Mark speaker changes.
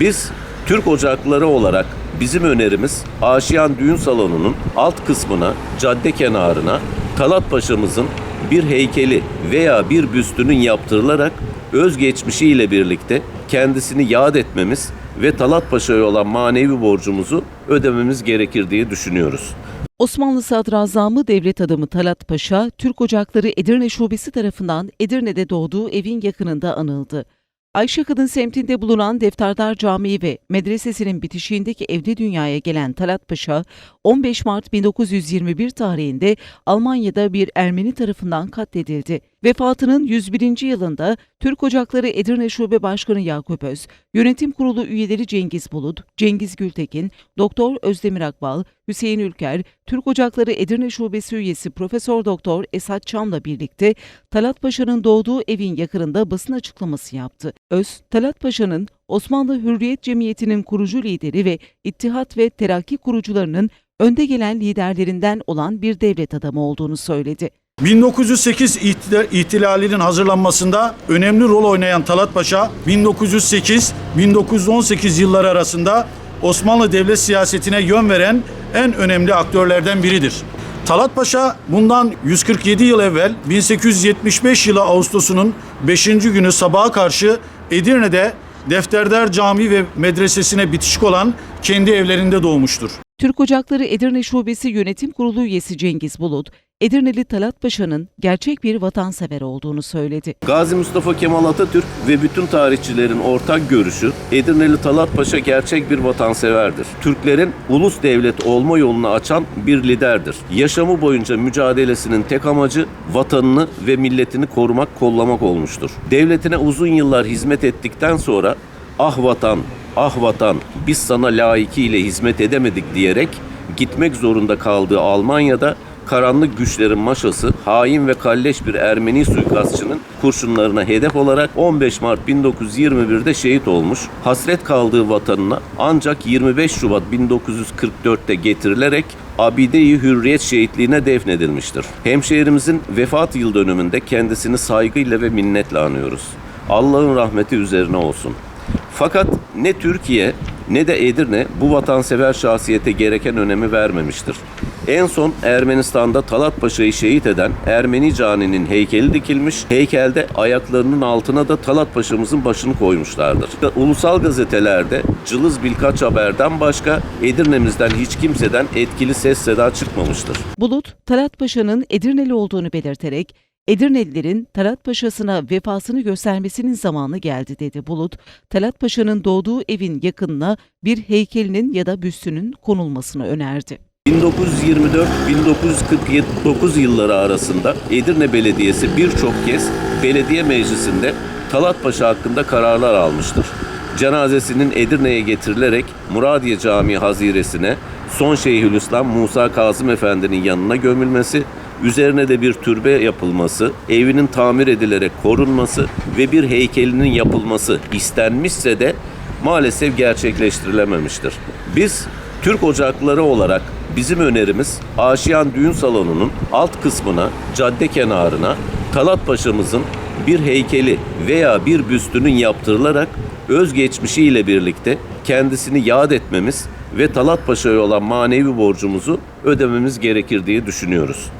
Speaker 1: Biz Türk Ocakları olarak bizim önerimiz Aşiyan Düğün Salonu'nun alt kısmına, cadde kenarına Talat Paşa'mızın bir heykeli veya bir büstünün yaptırılarak özgeçmişiyle birlikte kendisini yad etmemiz ve Talat Paşa'ya olan manevi borcumuzu ödememiz gerekir diye düşünüyoruz.
Speaker 2: Osmanlı Sadrazamı devlet adamı Talat Paşa, Türk Ocakları Edirne Şubesi tarafından Edirne'de doğduğu evin yakınında anıldı. Ayşe Kadın semtinde bulunan Defterdar Camii ve medresesinin bitişiğindeki evde dünyaya gelen Talat Paşa, 15 Mart 1921 tarihinde Almanya'da bir Ermeni tarafından katledildi. Vefatının 101. yılında Türk Ocakları Edirne Şube Başkanı Yakup Öz, Yönetim Kurulu üyeleri Cengiz Bulut, Cengiz Gültekin, Doktor Özdemir Akbal, Hüseyin Ülker, Türk Ocakları Edirne Şubesi üyesi Profesör Doktor Esat Çam'la birlikte Talat Paşa'nın doğduğu evin yakınında basın açıklaması yaptı. Öz, Talat Paşa'nın Osmanlı Hürriyet Cemiyeti'nin kurucu lideri ve İttihat ve Terakki kurucularının önde gelen liderlerinden olan bir devlet adamı olduğunu söyledi.
Speaker 3: 1908 ihtila- ihtilalinin hazırlanmasında önemli rol oynayan Talat Paşa 1908-1918 yılları arasında Osmanlı devlet siyasetine yön veren en önemli aktörlerden biridir. Talat Paşa bundan 147 yıl evvel 1875 yılı Ağustos'unun 5. günü sabaha karşı Edirne'de Defterdar Camii ve medresesine bitişik olan kendi evlerinde doğmuştur.
Speaker 2: Türk Ocakları Edirne Şubesi Yönetim Kurulu üyesi Cengiz Bulut, Edirneli Talat Paşa'nın gerçek bir vatansever olduğunu söyledi.
Speaker 1: Gazi Mustafa Kemal Atatürk ve bütün tarihçilerin ortak görüşü Edirneli Talat Paşa gerçek bir vatanseverdir. Türklerin ulus devlet olma yolunu açan bir liderdir. Yaşamı boyunca mücadelesinin tek amacı vatanını ve milletini korumak, kollamak olmuştur. Devletine uzun yıllar hizmet ettikten sonra ah vatan, ah vatan biz sana layıkıyla hizmet edemedik diyerek gitmek zorunda kaldığı Almanya'da karanlık güçlerin maşası hain ve kalleş bir Ermeni suikastçının kurşunlarına hedef olarak 15 Mart 1921'de şehit olmuş. Hasret kaldığı vatanına ancak 25 Şubat 1944'te getirilerek Abide-i Hürriyet şehitliğine defnedilmiştir. Hemşehrimizin vefat yıl dönümünde kendisini saygıyla ve minnetle anıyoruz. Allah'ın rahmeti üzerine olsun. Fakat ne Türkiye ne de Edirne bu vatansever şahsiyete gereken önemi vermemiştir. En son Ermenistan'da Talat Paşa'yı şehit eden Ermeni caninin heykeli dikilmiş. Heykelde ayaklarının altına da Talat Paşa'mızın başını koymuşlardır. Ulusal gazetelerde cılız birkaç haberden başka Edirne'mizden hiç kimseden etkili ses seda çıkmamıştır.
Speaker 2: Bulut, Talat Paşa'nın Edirneli olduğunu belirterek, Edirnelilerin Talat Paşa'sına vefasını göstermesinin zamanı geldi dedi Bulut. Talat Paşa'nın doğduğu evin yakınına bir heykelinin ya da büstünün konulmasını önerdi.
Speaker 1: 1924-1949 yılları arasında Edirne Belediyesi birçok kez belediye meclisinde Talat Paşa hakkında kararlar almıştır. Cenazesinin Edirne'ye getirilerek Muradiye Camii haziresine son Şeyhülislam Musa Kazım Efendi'nin yanına gömülmesi, üzerine de bir türbe yapılması, evinin tamir edilerek korunması ve bir heykelinin yapılması istenmişse de maalesef gerçekleştirilememiştir. Biz Türk Ocakları olarak bizim önerimiz Aşiyan Düğün Salonu'nun alt kısmına, cadde kenarına Talat Paşa'mızın bir heykeli veya bir büstünün yaptırılarak özgeçmişiyle birlikte kendisini yad etmemiz ve Talat Paşa'ya olan manevi borcumuzu ödememiz gerekir diye düşünüyoruz.